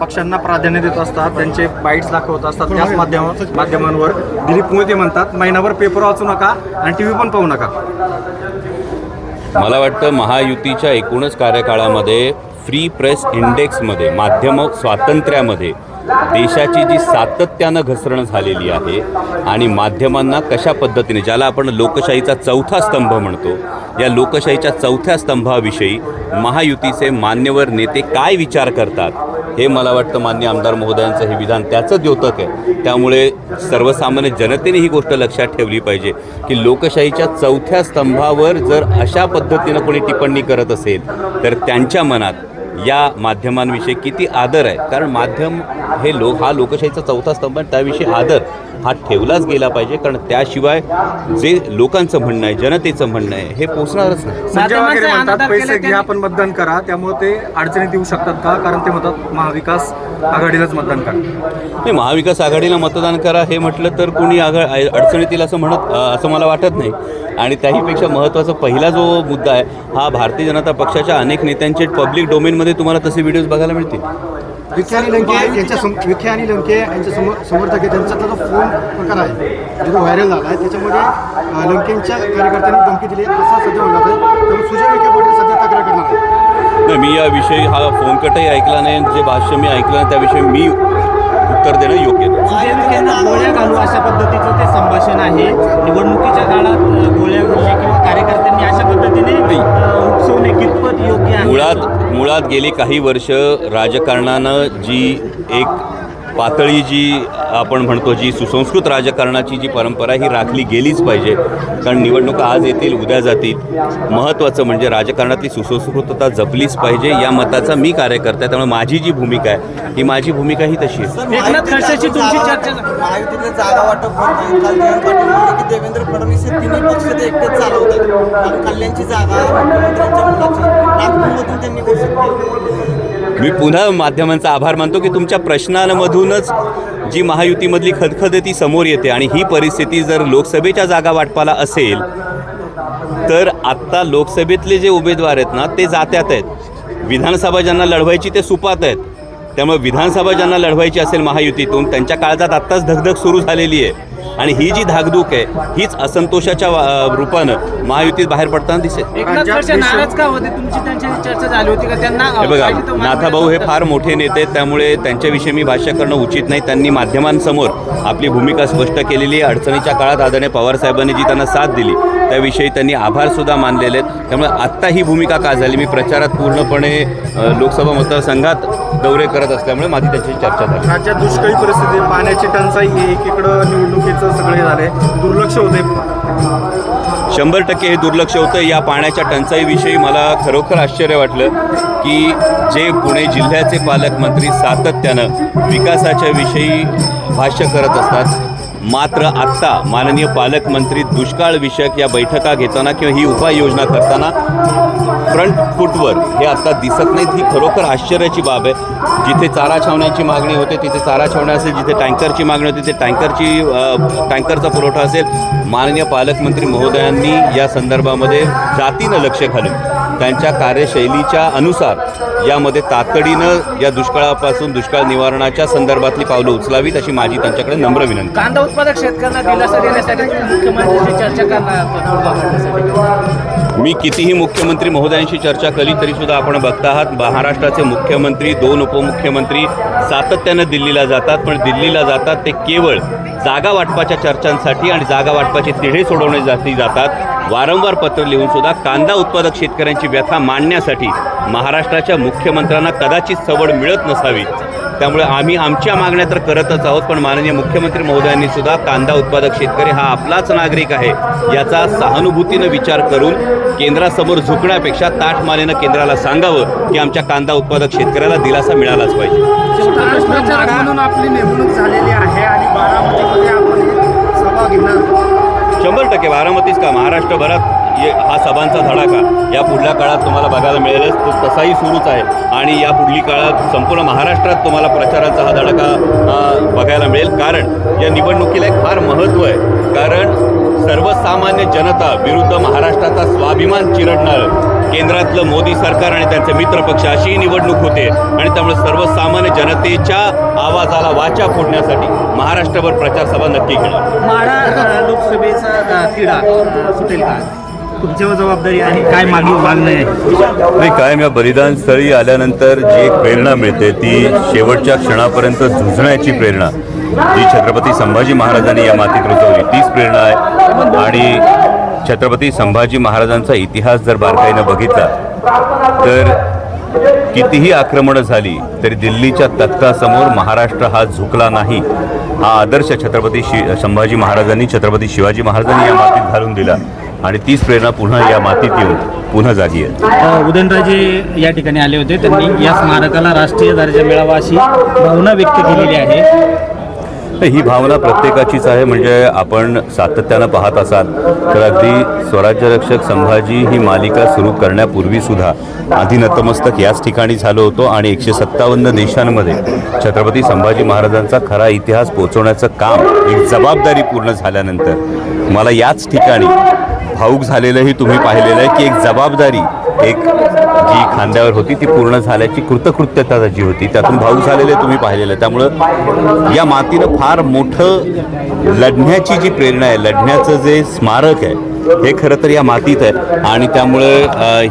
पक्षांना प्राधान्य देत असतात त्यांचे बाईट्स दाखवत असतात त्याच माध्यम माध्यमांवर. दिलीप मोदी म्हणतात महिनाभर पेपर वाचू नका आणि टी व्ही पण पाहू नका. मला वाटतं महायुतीच्या एकूणच कार्यकाळामध्ये फ्री प्रेस इंडेक्समध्ये माध्यम स्वातंत्र्यामध्ये देशाची जी सातत्यानं घसरण झालेली आहे आणि माध्यमांना कशा पद्धतीने ज्याला आपण लोकशाहीचा चौथा स्तंभ म्हणतो या लोकशाहीच्या चौथ्या स्तंभाविषयी महायुतीचे मान्यवर नेते काय विचार करतात हे मला वाटतं मान्य आमदार महोदयांचं हे विधान त्याचं द्योतक आहे. त्यामुळे सर्वसामान्य जनतेने ही गोष्ट लक्षात ठेवली पाहिजे की लोकशाहीच्या चौथ्या स्तंभावर जर अशा पद्धतीनं कोणी टिप्पणी करत असेल तर त्यांच्या मनात या माध्यमांविषयी किती आदर आहे? कारण माध्यम हे लोक हा लोकशाहीचा चौथा स्तंभ आहे त्याविषयी आदर हा ठेवलाच गेला पाहिजे कारण त्याशिवाय जे लोकांचं म्हणणं आहे जनतेचं म्हणणं आहे हे पोचणारच नाही. पैसे घ्या आपण मतदान करा. त्यामुळे ते अडचणीत येऊ शकतात का? कारण ते म्हणतात महाविकास आघाडीलाच मतदान करा. नाही महाविकास आघाडीला मतदान करा हे म्हटलं तर कोणी आघा अडचणीत येईल असं म्हणत असं मला वाटत नाही. आणि त्याहीपेक्षा महत्त्वाचा पहिला जो मुद्दा आहे हा भारतीय जनता पक्षाच्या अनेक नेत्यांचे पब्लिक डोमेनमध्ये तुम्हाला तसे व्हिडिओज बघायला मिळतील. विखे आणि लंके यांच्या सम विखे आणि लंके यांच्या समोर समर्थक आहे त्यांच्यातला जो फोन प्रकार आहे. जो व्हायरल झाला आहे. त्याच्यामध्ये लंकेंच्या कार्यकर्त्यांनी धमकी दिली असा सध्या म्हणत आहे. त्यामुळे सुजय विखे पाटील सध्या तक्रार करणार आहे नाही मी याविषयी हा फोन कटही ऐकला नाही. जे भाष्य मी ऐकलं त्याविषयी मी उत्तर देणं योग्य गोळ्या घालू अशा पद्धतीचं ते संभाषण आहे. निवडणुकीच्या काळात गोळ्या घालणे किंवा कार्यकर्त्यांनी अशा पद्धतीने उपसवणे कितपत योग्य मुळात मुळात गेली काही वर्ष राजकारणानं जी एक पातळी जी आपण म्हणतो जी सुसंस्कृत राजकारणाची जी परंपरा ही राखली गेलीच पाहिजे. कारण निवडणुका आज येतील उद्या जातील. महत्त्वाचं म्हणजे राजकारणातली सुसंस्कृतता जपलीच पाहिजे या मताचा मी कार्यकर्ता आहे. त्यामुळे माझी जी भूमिका आहे ही माझी भूमिका ही तशी आहे. एकनाथ खडसेची तुमची चर्चा महायुतीतले जागा वाटप होत नाही काल जयंत पाटील म्हणले की देवेंद्र फडणवीस हे तिन्ही पक्ष ते एकटेच चालवतात. कारण कल्याणची जागा मुख्यमंत्र्यांच्या मुलाची. नागपूरमधून त्यांनी घोषित केली. मी पुन्हा माध्यमांचा आभार मानतो की तुमच्या प्रश्नांमधूनच जी महायुतीमधली खदखद ती समोर येते आणि ही परिस्थिती जर लोकसभेच्या जागा वाटपाला असेल तर आत्ता लोकसभेतले जे उमेदवार आहेत ना ते जात्यात आहेत. विधानसभा ज्यांना लढवायची ते सुपात आहेत. त्यामुळे विधानसभा ज्यांना लढवायची असेल महायुतीतून त्यांच्या काळजात आत्ताच धगधग सुरू झालेली आहे. आणि ही जी धाकधूक आहे हीच असंतोषाच्या रूपानं महायुतीत बाहेर पडताना दिसेल. एकनाथ खडसे नाराज का होते? तुमची त्यांच्याशी चर्चा झाली होती का? त्यांना हे बघा नाथाभाऊ हे फार मोठे नेते आहेत त्यामुळे त्यांच्याविषयी मी भाष्य करणं उचित नाही. त्यांनी माध्यमांसमोर आपली भूमिका स्पष्ट केलेली आहे. अडचणीच्या काळात आदरणीय पवारसाहेबांनी जी त्यांना साथ दिली त्याविषयी त्यांनी आभार सुद्धा मानलेले आहेत. त्यामुळे आत्ता ही भूमिका का झाली? मी प्रचारात पूर्णपणे लोकसभा मतदारसंघात दौरे करत असल्यामुळे माझी त्याची चर्चा झाली. राज्यात दुष्काळी परिस्थिती पाण्याची टंचाई एकीकडं निवडणुकीचं सगळे झाले. दुर्लक्ष होते. शंभर टक्के हे दुर्लक्ष होतं. या पाण्याच्या टंचाईविषयी मला खरोखर आश्चर्य वाटलं की जे पुणे जिल्ह्याचे पालकमंत्री सातत्यानं विकासाच्या विषयी भाष्य करत असतात मात्र आत्ता माननीय पालकमंत्री दुष्काळ विषयक या बैठका घेताना किंवा ही उपाययोजना करताना फ्रंट फूटवर हे आत्ता दिसत नाहीत. ही खरोखर आश्चर्याची बाब आहे. जिथे चारा छावण्याची मागणी होते तिथे चारा छावण्या असेल जिथे टँकरची मागणी होती तिथे टँकरची टँकरचा पुरवठा असेल. माननीय पालकमंत्री महोदयांनी या संदर्भामध्ये जातीनं लक्ष घालून त्यांच्या कार्यशैलीच्या अनुसार यामध्ये तातडीनं या दुष्काळापासून दुष्काळ निवारणाच्या संदर्भातली पावलं उचलावीत अशी माझी त्यांच्याकडे नम्र विनंती. कांदा उत्पादक शेतकऱ्यांना दिलासा देण्यासाठी मुख्यमंत्र्यांशी चर्चा करणार. मी कितीही मुख्यमंत्री महोदयांशी चर्चा केली तरी सुद्धा आपण बघता आहात महाराष्ट्राचे मुख्यमंत्री दोन उपमुख्यमंत्री सातत्यानं दिल्लीला जातात पण दिल्लीला जातात ते केवळ जागा वाटपाच्या चर्चांसाठी आणि जागा वाटपाचे तिढे सोडवण्यासाठी जातात. वारंवार पत्र लिहून सुद्धा कांदा उत्पादक शेतकऱ्यांची व्यथा मांडण्यासाठी महाराष्ट्राच्या मुख्यमंत्र्यांना कदाचित सवड मिळत नसावी. त्यामुळे आम्ही आमच्या मागण्या तर करतच आहोत पण माननीय मुख्यमंत्री महोदयांनी सुद्धा कांदा उत्पादक शेतकरी हा आपलाच नागरिक आहे याचा सहानुभूतीनं विचार करून केंद्रासमोर झुकण्यापेक्षा ताठमानेनं केंद्राला सांगावं की आमच्या कांदा उत्पादक शेतकऱ्याला दिलासा मिळालाच पाहिजे. आपली नेमणूक झालेली आहे आणि बारामतीमध्ये आपण शंभर टक्के बारामतीच का महाराष्ट्रभरात? हा सभांचा धडाका. या पुढल्या काळात तुम्हाला बघायला मिळेलच. तो तसाही सुरूच आहे. आणि या पुढली काळात संपूर्ण महाराष्ट्रात तुम्हाला प्रचाराचा हा धडाका बघायला मिळेल. कारण या निवडणुकीला एक फार महत्त्व आहे. कारण सर्वसामान्य जनता विरुद्ध महाराष्ट्राचा स्वाभिमान चिरडणारं केंद्रातलं मोदी सरकार आणि त्यांचे मित्रपक्ष अशी निवडणूक होते. आणि त्यामुळे सर्वसामान्य जनतेच्या आवाजाला वाचा फोडण्यासाठी महाराष्ट्रभर प्रचारसभा नक्की घेणार. माढा लोकसभेचा तिढा सुटेल का? तुमच्यावर जबाबदारी आणि काय मागणी मागणं आहे? नाही कायम या बलिदान स्थळी आल्यानंतर जी एक प्रेरणा मिळते ती शेवटच्या क्षणापर्यंत झुजण्याची प्रेरणा. जी छत्रपती संभाजी महाराजांनी या मातीत रुजवली तीच प्रेरणा आहे. आणि छत्रपती संभाजी महाराजांचा इतिहास जर बारकाईनं बघितला तर कितीही आक्रमणं झाली तरी दिल्लीच्या तख्तासमोर महाराष्ट्र हा झुकला नाही. हा आदर्श छत्रपती शि संभाजी महाराजांनी छत्रपती शिवाजी महाराजांनी या मातीत घालून दिला. आणि तीच प्रेरणा पुन्हा या मातीत येऊन पुन्हा जागी आहे उदयनराजे या ठिकाणी आले होते. त्यांनी या स्मारकाला राष्ट्रीय दर्जा मिळावा अशी भावना व्यक्त केलेली आहे. ही भावना प्रत्येकाचीच आहे. म्हणजे आपण सातत्यानं पाहत असाल तर अगदी स्वराज्य रक्षक संभाजी ही मालिका सुरू करण्यापूर्वी सुद्धा आधी नतमस्तक याच ठिकाणी झालो होतो आणि एकशे सत्तावन्न देशांमध्ये छत्रपती संभाजी महाराजांचा खरा इतिहास पोहोचवण्याचं काम एक जबाबदारी पूर्ण झाल्यानंतर मला याच ठिकाणी भाऊक झालेलंही तुम्ही पाहिलेलं आहे की एक जबाबदारी एक जी खांद्यावर होती ती पूर्ण झाल्याची कृतकृत्यता जी होती त्यातून भाऊक झालेले तुम्ही पाहिलेलं आहे. त्यामुळं या मातीनं फार मोठं लढण्याची जी प्रेरणा आहे लढण्याचं जे स्मारक आहे हे खरं तर या मातीत आहे. आणि त्यामुळे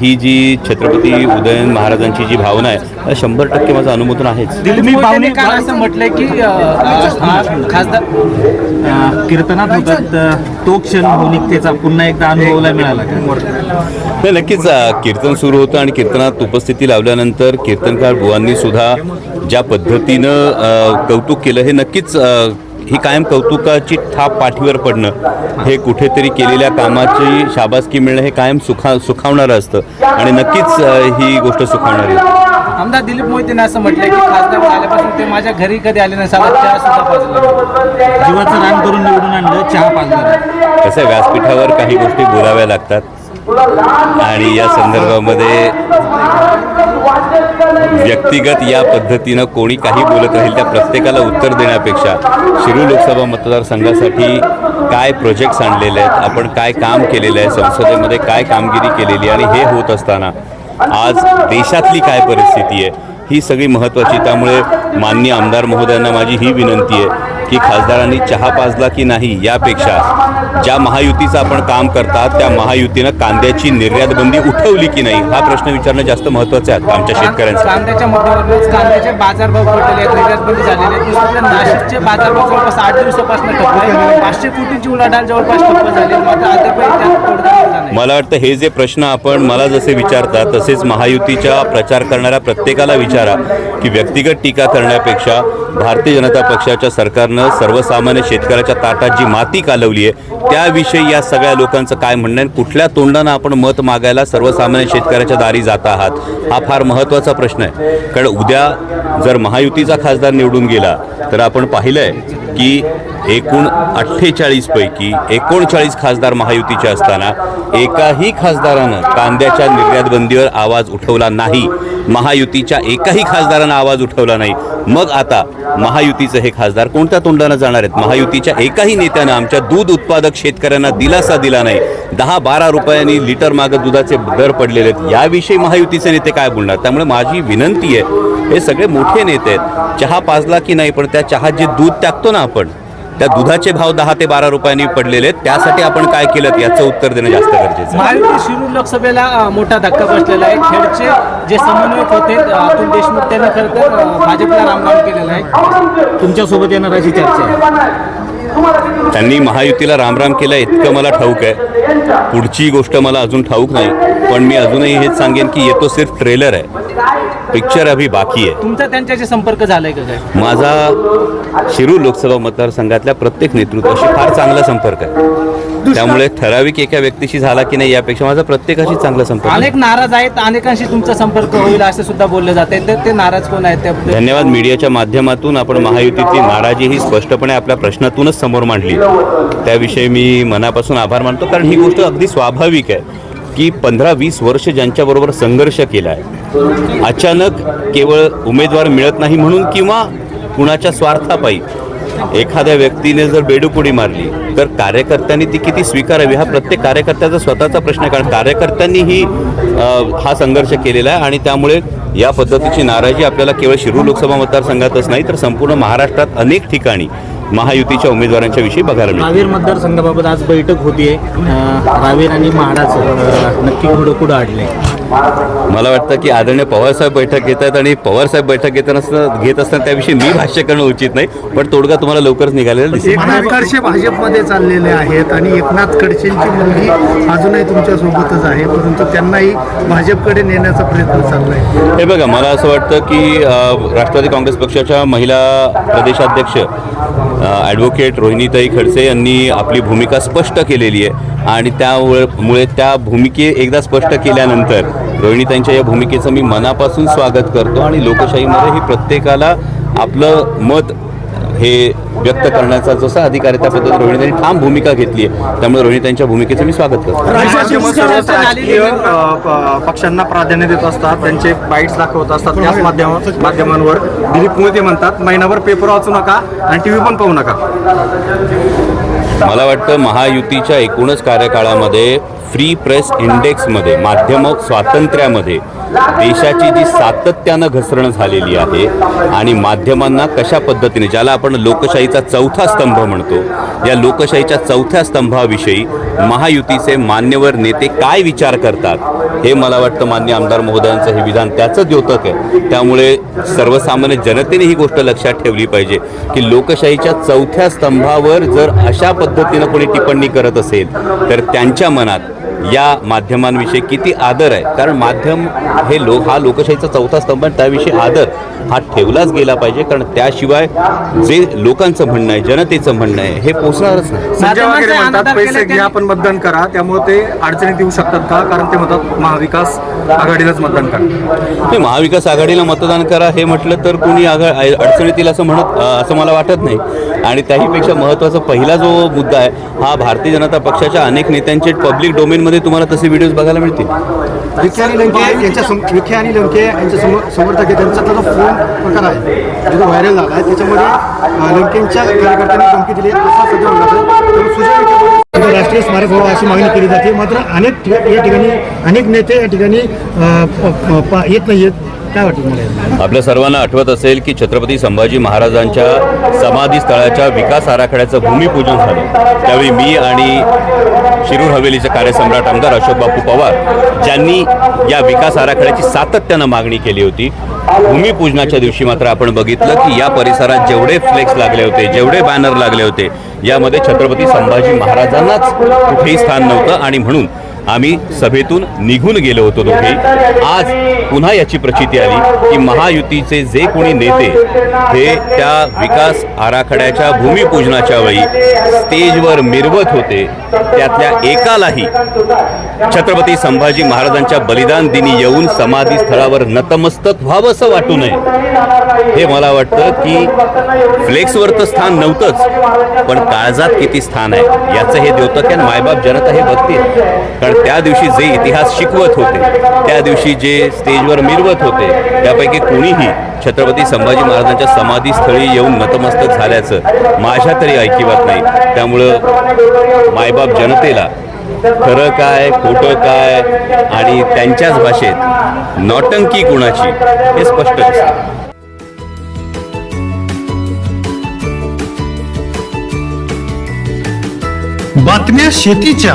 ही जी छत्रपती उदयन महाराजांची जी भावना आहे शंभर टक्के माझं अनुमोदन आहेच. दिल्ली पाहुणे काल असं म्हटलंय की हा खासदार कीर्तनात होतात तो क्षण भावनिकतेचा पुन्हा एकदा अनुभवला मिळाला का? नाही नक्कीच कीर्तन सुरू होतं आणि कीर्तनात उपस्थिती लावल्यानंतर कीर्तनकार बुवांनी सुद्धा ज्या पद्धतीनं कौतुक केलं हे नक्कीच ही कायम कौतुकाची थाप पाठीवर पडणं हे कुठेतरी केलेल्या कामाची शाबासकी मिळणं हे कायम सुखा सुखावणारं असतं. आणि नक्कीच ही गोष्ट सुखावणारी आहे. आमदार दिलीप मोहितेने असं म्हटलंय की खासदार आल्यापासून ते माझ्या घरी कधी आले नाही साला चहा सुद्धा पाजला जीवाचं रान करून निवडून आणलं चहा पाजला कसं व्यासपीठावर काही गोष्टी बोलाव्या लागतात. आणि या संदर्भामध्ये व्यक्तिगत या पद्धतीनं कोणी काही बोलत राहील त्या प्रत्येकाला उत्तर देण्यापेक्षा शिरूर लोकसभा मतदारसंघासाठी काय प्रोजेक्ट्स आणलेले आहेत आपण काय काम केलेलं आहे संसदेमध्ये काय कामगिरी केलेली आहे आणि हे होत असताना आज देशातली काय परिस्थिती आहे ही सगळी महत्त्वाची. त्यामुळे माननीय आमदार महोदयांना माझी ही विनंती आहे की खासदारांनी चहा पाजला की नाही यापेक्षा ज्या महायुतीचं आपण काम करतात त्या महायुतीनं कांद्याची निर्यात बंदी उठवली की नाही हा प्रश्न विचारणं जास्त महत्त्वाचं आहे आमच्या शेतकऱ्यांसाठी कांद्याच्या मुद्द्यावरच कांद्याचे बाजारभाव पडलेले आहेत निर्यात बंदी झालेले नाशिकचे बाजारभाव जवळपास आठ दिवसापासून ठप्प आहे पाचशे कोटींची उलाढाल जवळपास ठप्प झाली. मात्र त्यात तोडगा निघाला नाही मला वाटतं हे जे प्रश्न आपण मला जसे विचारतात तसेच महायुतीच्या प्रचार करणाऱ्या प्रत्येकाला विचारा की व्यक्तिगत टीका करण्यापेक्षा भारतीय जनता पक्षाच्या सरकारनं सर्वसामान्य शेतकऱ्याच्या ताटात जी माती कालवली आहे त्याविषयी या सगळ्या लोकांचं काय म्हणणं आहे? कुठल्या तोंडानं आपण मत मागायला सर्वसामान्य शेतकऱ्याच्या दारी जात आहात? हा फार महत्त्वाचा प्रश्न आहे. कारण उद्या जर महायुतीचा खासदार निवडून गेला तर आपण पाहिलं आहे की एकूण अठ्ठेचाळीसपैकी एकोणचाळीस खासदार महायुतीचे असताना एकाही खासदारानं कांद्याच्या निर्यात बंदीवर आवाज उठवला नाही. महायुतीच्या एकाही खासदारानं आवाज उठवला नाही. मग आता महायुतीचं हे खासदार कोणत्या तोंडानं जाणार आहेत? महायुतीच्या एकाही नेत्यानं आमच्या दूध उत्पादक शेतकऱ्यांना दिलासा दिला नाही. दहा बारा रुपयांनी लिटर मागं दुधाचे दर पडलेले आहेत. याविषयी महायुतीचे नेते काय बोलणार? त्यामुळे माझी विनंती आहे हे सगळे मोठे नेते आहेत. चहा पाजला की नाही पण त्या चहात जे दूध टाकतो ना आपण त्या दुधाचे भाव दहा ते बारा रुपयांनी पडलेले आहेत. त्यासाठी आपण काय केलं? याचं उत्तर देणं जास्त गरजेचं आहे. महायुती शिरूर लोकसभेला मोठा धक्का बसलेला आहे. खेडचे जे समन्वयक होते अतुल देशमुख त्यांनी खरं तर भाजपला रामराम केलेला आहे. तुमच्यासोबत येणार अशी चर्चा आहे. त्यांनी महायुतीला रामराम केला इतकं मला ठाऊक आहे. पुढची गोष्ट मला अजून ठाऊक नाही. पण मी अजूनही हेच सांगेन की येतो सिर्फ ट्रेलर आहे. पिक्चर अभी बाकी आहे. तुमचा त्यांच्याशी संपर्क झालाय का काय? माझा शिरूर लोकसभा मतदारसंघातल्या प्रत्येक नेतृत्वाशी फार चांगला संपर्क आहे. त्यामुळे ठराविक एका व्यक्तीशी झाला की नाही यापेक्षा माझा प्रत्येकाशी चांगला संपर्क आहे. अनेक नाराज आहेत अनेकांशी तुमचा संपर्क होईल असं सुद्धा बोललं जाते. तर ते नाराज कोण आहेत त्याबद्दल? धन्यवाद. मीडियाच्या माध्यमातून आपण महायुतीची नाराजी ही स्पष्टपणे आपल्या प्रश्नातूनच समोर मांडली. त्याविषयी मी मनापासून आभार मानतो कारण ही गोष्ट अगदी स्वाभाविक आहे. की पंधरा वीस वर्ष ज्यांच्याबरोबर संघर्ष केला आहे अचानक केवळ उमेदवार मिळत नाही म्हणून किंवा कुणाच्या स्वार्थापायी एखाद्या व्यक्तीने जर बेडुकुडी मारली तर कार्यकर्त्यांनी ती किती स्वीकारावी हा प्रत्येक कार्यकर्त्याचा स्वतःचा प्रश्न आहे. कारण कार्यकर्त्यांनीही हा संघर्ष केलेला आहे आणि त्यामुळे या पद्धतीची नाराजी आपल्याला केवळ शिरूर लोकसभा मतदारसंघातच नाही तर संपूर्ण महाराष्ट्रात अनेक ठिकाणी महायुतीच्या उमेदवारांच्या विषयी बघायला रावेर मतदारसंघाबाबत आज बैठक होतीये. रावेर आणि म्हाडाचं नक्की कुठं कुठं अडलंय मला वाटतं की आदरणीय पवारसाहेब बैठक घेत आहेत आणि पवारसाहेब बैठक घेताना घेत असताना त्याविषयी मी भाष्य करणं उचित नाही पण तोडगा तुम्हाला लवकरच निघालेला दिसेल. एकनाथ खडसे भाजपमध्ये चाललेले आहेत आणि एकनाथ खडसेंची मुलगी अजूनही तुमच्या सोबतच आहे परंतु त्यांनाही भाजपकडे नेण्याचा प्रयत्न चाललाय हे बघा मला असं वाटतं की राष्ट्रवादी काँग्रेस पक्षाच्या महिला प्रदेशाध्यक्ष ॲडव्होकेट रोहिणीताई खडसे यांनी आपली भूमिका स्पष्ट केलेली आहे. आणि त्यामुळे मुळे त्या भूमिके एकदा स्पष्ट केल्यानंतर रोहिणीताईंच्या या भूमिकेचं मी मनापासून स्वागत करतो आणि लोकशाहीमध्ये ही प्रत्येकाला आपलं मत हे व्यक्त करण्याचा जसा अधिकार आहे त्या पद्धतीने रोहिणीताईंनी ठाम भूमिका घेतली आहे. त्यामुळे रोहिणीताईंच्या भूमिकेचं मी स्वागत करतो. पक्षांना प्राधान्य देत असतात त्यांचे बाईट्स दाखवत असतात त्याच माध्यम माध्यमांवर. दिलीप मोदी म्हणतात महिनाभर पेपर वाचू नका आणि टी व्ही पण पाहू नका. मला वाटतं महायुतीच्या एकूणच कार्यकाळामध्ये फ्री प्रेस इंडेक्समध्ये माध्यम स्वातंत्र्यामध्ये देशाची जी सातत्यानं घसरण झालेली आहे आणि माध्यमांना कशा पद्धतीने ज्याला आपण लोकशाहीचा चौथा स्तंभ म्हणतो या लोकशाहीच्या चौथ्या स्तंभाविषयी महायुतीचे मान्यवर नेते काय विचार करतात हे मला वाटतं मान्य आमदार महोदयांचं हे विधान त्याचं द्योतक आहे. त्यामुळे सर्वसामान्य जनतेने ही गोष्ट लक्षात ठेवली पाहिजे की लोकशाहीच्या चौथ्या स्तंभावर जर अशा पद्धतीनं कोणी टिप्पणी करत असेल तर त्यांच्या मनात या माध्यमांविषयी किती आदर आहे? कारण माध्यम हे लोक हा लोकशाहीचा चौथा स्तंभ आहे त्याविषयी आदर हा ठेवलाच गेला पाहिजे कारण त्याशिवाय जे लोकांचं म्हणणं आहे जनतेचं म्हणणं आहे हे पोचणारच नाही. पैसे घ्या आपण मतदान करा त्यामुळे ते अडचणीत येऊ शकतात का? कारण ते म्हणतात महाविकास आघाडीलाच मतदान करा. ते महाविकास आघाडीला मतदान करा हे म्हटलं तर कोणी आघा अडचणीत येईल असं म्हणत असं मला वाटत नाही. आणि त्याहीपेक्षा महत्त्वाचा पहिला जो मुद्दा आहे हा भारतीय जनता पक्षाच्या अनेक नेत्यांचे पब्लिक डोमेनमध्ये तुम्हाला तसे व्हिडिओज बघायला मिळतील. विखे आणि लंके यांच्या विखे आणि लंके यांचे सम- समर्थक आहे त्यांच्यातला जो फोन प्रकार आहे जो व्हायरल झाला आहे त्याच्यामध्ये अं, लंकेंच्या कार्यकर्त्यांनी धमकी दिली असा सध्या म्हणत राष्ट्रीय स्मारक व्हावं अशी मागणी केली जाते. मात्र अनेक या ठिकाणी अनेक नेते या ठिकाणी येत नाही आहेत काय वाटतं आपल्या सर्वांना आठवत असेल की छत्रपती संभाजी महाराजांच्या समाधी स्थळाच्या विकास आराखड्याचं भूमिपूजन झालं. त्यावेळी मी आणि शिरूर हवेलीचे कार्यसम्राट आमदार अशोक बापू पवार ज्यांनी या विकास आराखड्याची सातत्यानं मागणी केली होती. भूमिपूजनाच्या दिवशी मात्र आपण बघितलं की या परिसरात जेवढे फ्लेक्स लागले होते जेवढे बॅनर लागले होते यामध्ये छत्रपती संभाजी महाराजांनाच कुठेही स्थान नव्हतं आणि म्हणून आम्ही सभेतून निघून गेलो होतो दोघे. आज पुन्हा याची प्रचिती आली की महायुतीचे जे कोणी नेते हे त्या विकास आराखड्याच्या भूमिपूजनाच्या वेळी स्टेजवर मिरवत होते त्यातल्या एकालाही छत्रपती संभाजी महाराजांच्या बलिदान दिनी येऊन समाधी स्थळावर नतमस्तक व्हावंसं वाटू नये. हे मला वाटतं की फ्लेक्सवर तर स्थान नव्हतंच पण काळजात किती स्थान आहे याचं हे द्योतक आहे आणि मायबाप जनता हे बघतील. कारण त्या दिवशी जे इतिहास शिकवत होते त्या दिवशी जे स्टेजवर मिरवत होते त्यापैकी कोणीही छत्रपती संभाजी महाराजांच्या समाधीस्थळी येऊन नतमस्तक झाल्याचं माझ्या तरी ऐकिवात नाही. त्यामुळं मायबाप जनतेला खरं काय खोटं काय आणि त्यांच्याच भाषेत नौटंकी कुणाची हे स्पष्ट दिसतं. बातम्या शेतीच्या.